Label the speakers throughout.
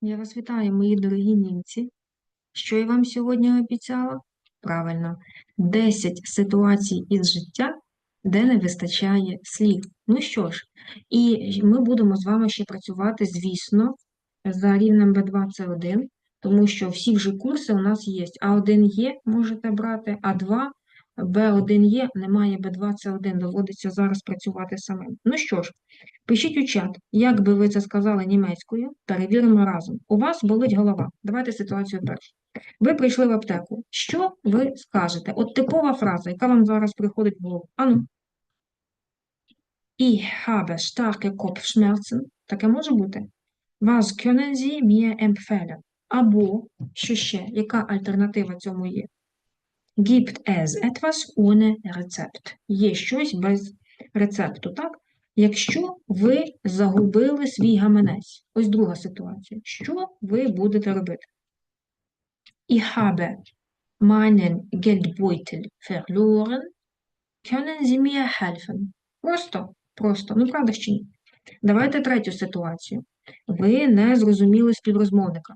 Speaker 1: Я вас вітаю, мої дорогі німці. Що я вам сьогодні обіцяла? Правильно, 10 ситуацій із життя, де не вистачає слів. Ну що ж, і ми будемо з вами ще працювати, звісно, за рівнем B2 це 1, тому що всі вже курси у нас є. А1 є, можете брати, А2, Б1 є, немає Б2 це 1, доводиться зараз працювати самим. Ну що ж, Пишіть у чат, як би ви це сказали німецькою, перевіримо разом. У вас болить голова. Давайте ситуацію першу. Ви прийшли в аптеку. Що ви скажете? От типова фраза, яка вам зараз приходить в голову. Ану. Ich habe starke Kopfschmerzen. Таке може бути. Was können Sie mir? Або, що ще, яка альтернатива цьому є? Gibt es etwas ohne Rezept? Є щось без рецепту, так? Якщо ви загубили свій гаманець, ось друга ситуація. Що ви будете робити? Ich habe meinen Geldbeutel verloren. Können Sie mir helfen? Просто, просто, ну правда чи ні? Давайте третю ситуацію. Ви не зрозуміли співрозмовника.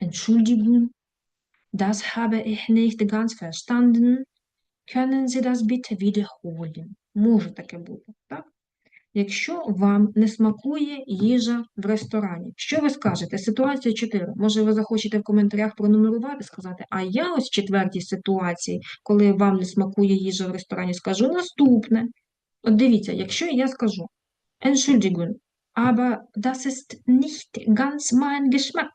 Speaker 1: Entschuldigung, das habe ich nicht ganz verstanden. Können Sie das bitte wiederholen? Може таке бути, так? Якщо вам не смакує їжа в ресторані, що ви скажете? Ситуація 4. Може, ви захочете в коментарях пронумерувати, сказати, а я ось в четвертій ситуації, коли вам не смакує їжа в ресторані, скажу наступне. От дивіться, якщо я скажу Entschuldigung, aber das ist nicht ganz mein Geschmack.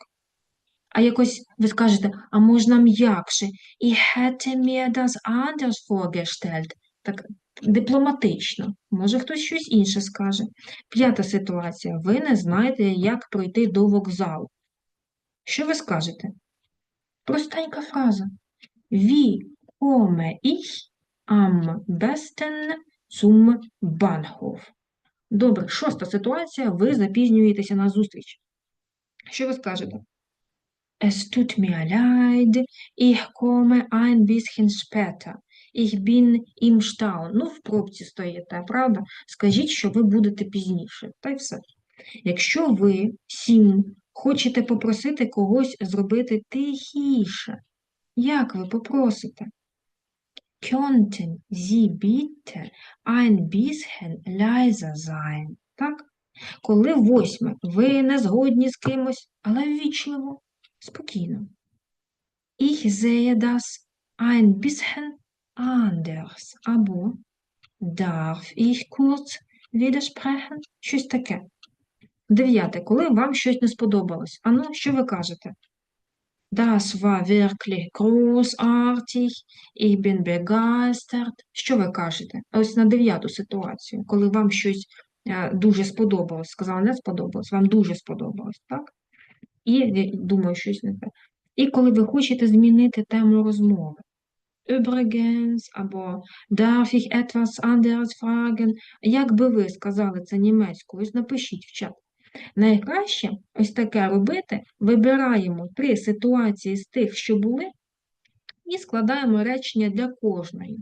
Speaker 1: А якось ви скажете, а можна м'якше? Ich hätte mir das anders vorgestellt. Так дипломатично. Може хтось щось інше скаже. П'ята ситуація. Ви не знаєте, як пройти до вокзалу. Що ви скажете? Простенька фраза. Wie komme ich am besten zum Bahnhof? Добре, шоста ситуація. Ви запізнюєтеся на зустріч. Що ви скажете? Es tut mir leid, ich komme ein bisschen später. Ich bin im Stau. Ну, в пробці стоїте, правда? Скажіть, що ви будете пізніше. Та й все. Якщо ви сім хочете попросити когось зробити тихіше, як ви попросите? Könnten Sie bitte ein bisschen leiser sein? Так? Коли восьме, ви не згодні з кимось, але ввічливо, спокійно. Ich sehe das ein bisschen anders. Або darf ich kurz widersprechen? Щось таке. Дев'яте. Коли вам щось не сподобалось. Ану, що ви кажете? Das war wirklich großartig. Ich bin begeistert. Що ви кажете? Ось на дев'яту ситуацію, коли вам щось е, дуже сподобалось. Сказала, не сподобалось, вам дуже сподобалось, так? І думаю, щось не те. І коли ви хочете змінити тему розмови. Übrigens, або darf ich etwas anderes fragen? Як би ви сказали це німецькою? Ось напишіть в чат. Найкраще ось таке робити, вибираємо три ситуації з тих, що були, і складаємо речення для кожної.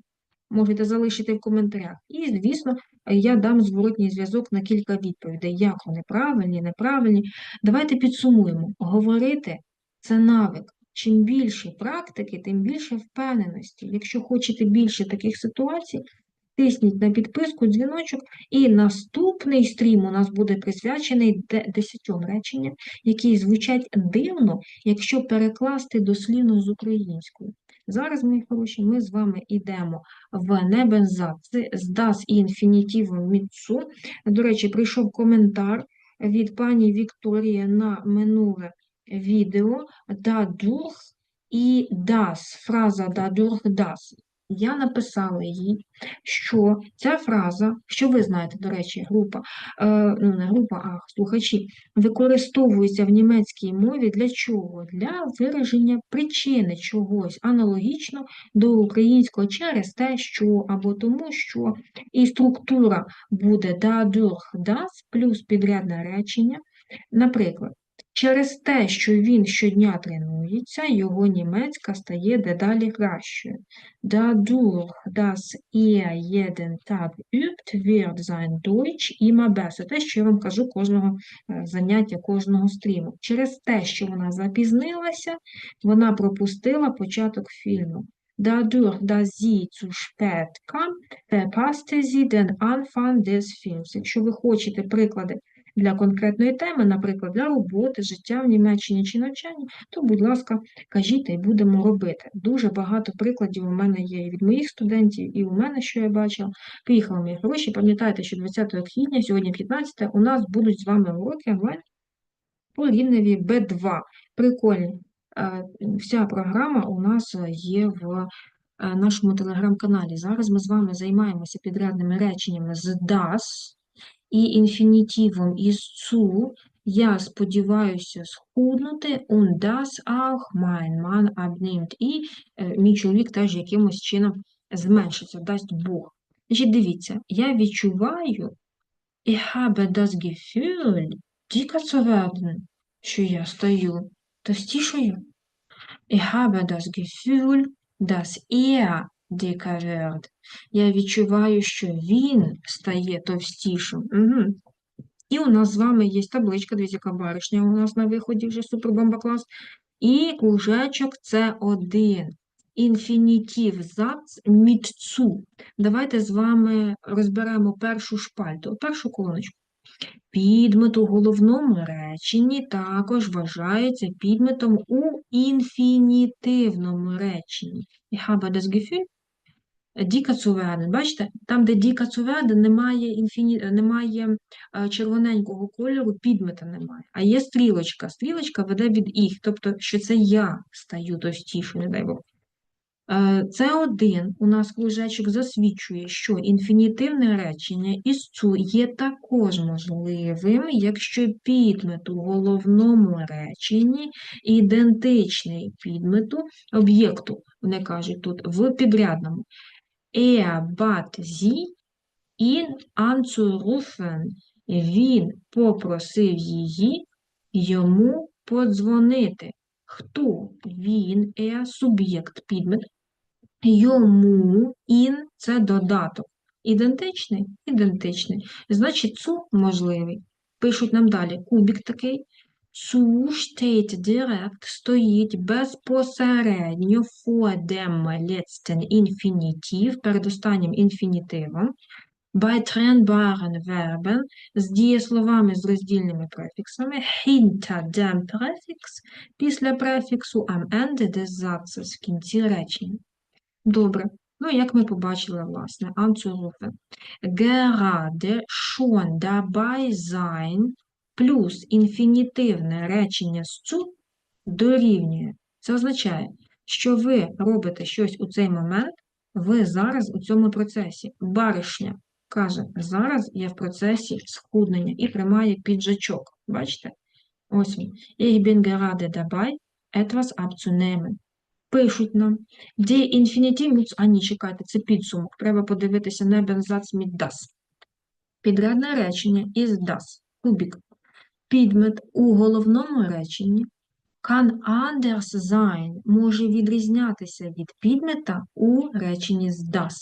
Speaker 1: Можете залишити в коментарях. І, звісно, я дам зворотній зв'язок на кілька відповідей, як вони правильні, неправильні. Давайте підсумуємо. Говорити це навик. Чим більше практики, тим більше впевненості. Якщо хочете більше таких ситуацій, тисніть на підписку, дзвіночок, і наступний стрім у нас буде присвячений 10 реченням, які звучать дивно, якщо перекласти дослівно з українською. Зараз, мої хороші, ми з вами йдемо в небензац з das і інфінітивом міцу. До речі, прийшов коментар від пані Вікторії на минуле відео Да дурх і дас. фраза dadurch das. Я написала їй, що ця фраза, що ви знаєте, до речі, група, е, ну не група, а слухачі, використовується в німецькій мові для чого? Для вираження причини чогось, аналогічно до українського через те, що або тому, що і структура буде да dadurch das плюс підрядне речення. Наприклад, Через те, що він щодня тренується, його німецька стає дедалі кращою. Dadurch, dass er jeden Tag übt, wird sein Deutsch immer besser. Те, що я вам кажу кожного е, заняття, кожного стріму. Через те, що вона запізнилася, вона пропустила початок фільму. Dadurch, dass sie zu spät kam, verpasste sie den Anfang des Films. Якщо ви хочете приклади для конкретної теми, наприклад, для роботи, життя в Німеччині чи навчання, то, будь ласка, кажіть і будемо робити. Дуже багато прикладів у мене є і від моїх студентів, і у мене, що я бачила. Приїхали мої хороші. Пам'ятайте, що 20 квітня, сьогодні 15, у нас будуть з вами уроки онлайн по рівневі B2. Прикольні. Е, Вся програма у нас є в е, нашому телеграм-каналі. Зараз ми з вами займаємося підрядними реченнями з das і інфінітивом із zu. Я сподіваюся схуднути und das auch mein Mann abnimmt. І е, мій чоловік теж якимось чином зменшиться, дасть Бог. Значить, дивіться, я відчуваю, ich habe das Gefühl, dicker zu werden, що я стаю товстішою. Ich habe das Gefühl, dass er wird. Я відчуваю, що він стає товстішим. Угу. І у нас з вами є табличка, дивіться, яка баришня у нас на виході вже супербомба клас. І кружечок це один. Інфінітив зац мітцу. Давайте з вами розберемо першу шпальту, першу колоночку. Підмет у головному реченні також вважається підметом у інфінітивному реченні. Ich habe das Gefühl, Діка Цуверден. Бачите, там, де Діка Цуверден, немає інфіні... немає е, червоненького кольору, підмета немає. А є стрілочка. Стрілочка веде від їх, тобто, що це я стаю товстішою, не дай Бог. Е, Це один у нас кружечок засвідчує, що інфінітивне речення із цу є також можливим, якщо підмет у головному реченні ідентичний підмету об'єкту, вони кажуть тут, в підрядному. Er bat sie, ihn anzurufen. Він попросив її йому подзвонити. Хто? Він, er, суб'єкт, підмет. Йому, ін – це додаток. Ідентичний? Ідентичний. Значить, цу можливий. Пишуть нам далі. Кубік такий. Zu steht direkt, стоїть безпосередньо vor dem letzten Infinitiv, перед останнім інфінітивом, bei trennbaren Verben, з дієсловами з роздільними префіксами, hinter dem Präfix, після префіксу, am Ende des Satzes, в кінці речення. Добре. Ну, як ми побачили, власне, anzurufen. Gerade schon dabei sein плюс інфінітивне речення з дорівнює. Це означає, що ви робите щось у цей момент, ви зараз у цьому процесі. Баришня каже, зараз я в процесі схуднення і тримає піджачок. Бачите? Ось він. Ich bin gerade dabei, etwas abzunehmen. Пишуть нам, де інфінітив, а ні, чекайте, це підсумок. Треба подивитися на бензац mit das. Підрядне речення із das. Кубік. Підмет у головному реченні can anders sein може відрізнятися від підмета у реченні з das.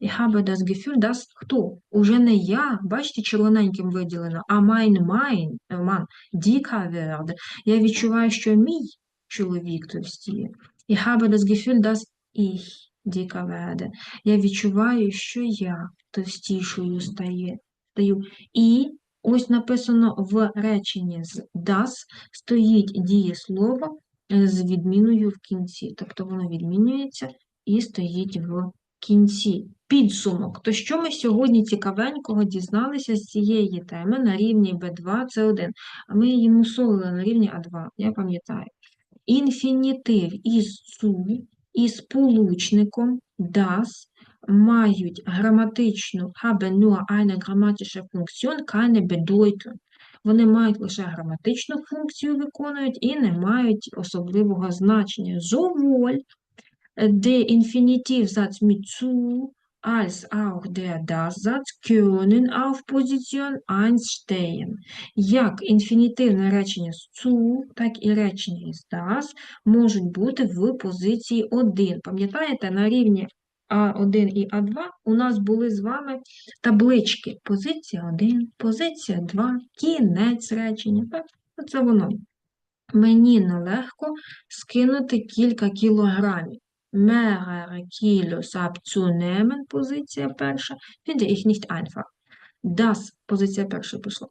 Speaker 1: Ich habe das Gefühl, dass хто? Уже не я, бачите, червоненьким виділено, а mein, mein, man, dicker werde. Я відчуваю, що мій чоловік товстіє. Ich habe das Gefühl, dass ich dicker werde. Я відчуваю, що я товстішою стаю. І Ось написано в реченні з das стоїть дієслово з відміною в кінці. Тобто воно відмінюється і стоїть в кінці. Підсумок. То що ми сьогодні цікавенького дізналися з цієї теми на рівні B2, c 1 А ми її мусолили на рівні А2, я пам'ятаю. Інфінітив із цу, із сполучником das мають граматичну haben nur eine grammatische Funktion, keine Bedeutung. Вони мають лише граматичну функцію виконують і не мають особливого значення. Sowohl der Infinitivsatz mit zu als auch der Das-Satz können auf Position 1 stehen. Як інфінітивне речення з zu, так і речення з das можуть бути в позиції 1. Пам'ятаєте, на рівні А1 і А2 у нас були з вами таблички. Позиція 1, позиція 2, кінець речення. Так? Оце воно. Мені нелегко скинути кілька кілограмів. Mehrere Kilos abzunehmen, позиція перша, finde ich nicht einfach. Позиція перша пішла.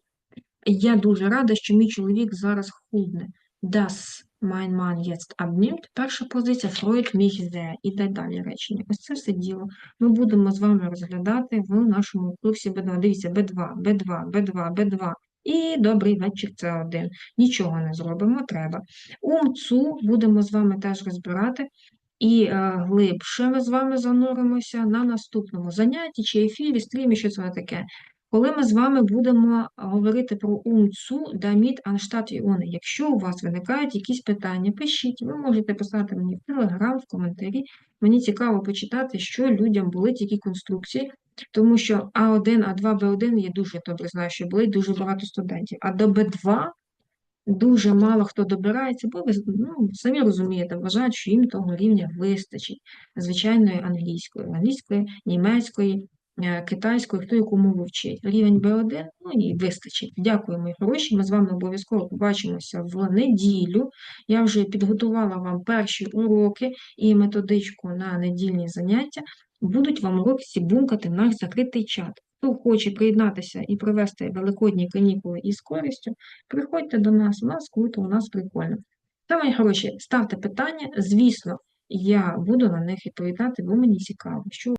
Speaker 1: Я дуже рада, що мій чоловік зараз худне. Das mein Mann jetzt abnimmt, перша позиція, freut mich sehr так далі речення. Ось це все діло. Ми будемо з вами розглядати в нашому курсі B2. Дивіться, B2, B2, B2, B2. І добрий вечір, це один. Нічого не зробимо, треба. Умцу будемо з вами теж розбирати. І е, глибше ми з вами зануримося на наступному занятті чи ефірі, стрімі, що це таке. Коли ми з вами будемо говорити про умцу, даміт, анштат іони. Якщо у вас виникають якісь питання, пишіть, ви можете писати мені в телеграм, в коментарі. Мені цікаво почитати, що людям були які конструкції, тому що А1, А2, Б1 я дуже добре знаю, що були дуже багато студентів. А до Б2 дуже мало хто добирається, бо ви ну, самі розумієте, вважають, що їм того рівня вистачить звичайної англійської, англійської, німецької, е, китайської, хто яку мову вчить. Рівень B1, ну і вистачить. Дякую, мої хороші. Ми з вами обов'язково побачимося в неділю. Я вже підготувала вам перші уроки і методичку на недільні заняття. Будуть вам уроки сібункати в наш закритий чат. Хто хоче приєднатися і провести великодні канікули із користю, приходьте до нас, у нас круто, у нас прикольно. Та, мої хороші, ставте питання, звісно, я буду на них відповідати, бо мені цікаво, що